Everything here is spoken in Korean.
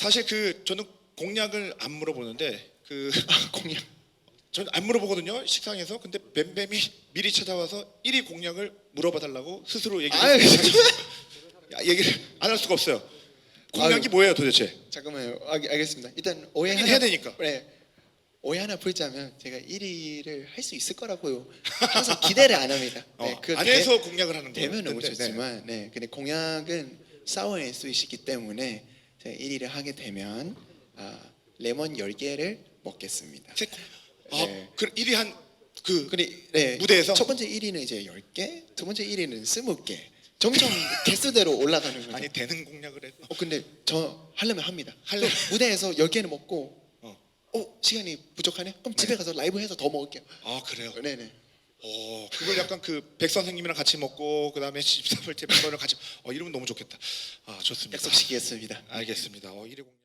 사실 그 저는 공약을 안 물어보는데 그 공약. 저는 안 물어보거든요 식상에서 근데 뱀뱀이 미리 찾아와서 1위 공약을 물어봐 달라고 스스로 얘기를 아유, 야, 얘기를 안 할 수가 없어요 공약이 아유. 뭐예요 도대체 잠깐만요. 아, 알겠습니다. 일단 오해 하나 해야 되니까. 네. 오해 하나 풀자면 제가 1위를 할 수 있을 거라고요. 항상 기대를 안 합니다. 네, 어, 그 안에서 공약을 하는 거예요 되면 너무. 좋지만 네. 근데 공약은 싸워낼 수 있기 때문에 제가 1위를 하게 되면 아, 레몬 10개를 먹겠습니다. 세- 아, 네. 그 1위 한그 네, 무대에서? 첫 번째 1위는 이제 10개, 두 번째 1위는 20개. 점점 개수대로 올라가는 거죠. 아니 되는 공약을 해서 어 근데 저 하려면 합니다. 또 무대에서 10개는 먹고 어. 어 시간이 부족하네? 그럼 집에 가서 라이브 해서 더 먹을게요. 아 그래요 네네. 어. 그걸 약간 그 백 선생님이랑 같이 먹고 그 다음에 집사벌 멤버를 같이 어 이러면 너무 좋겠다. 아 좋습니다. 약속 시키겠습니다. 알겠습니다. 어 1위 공약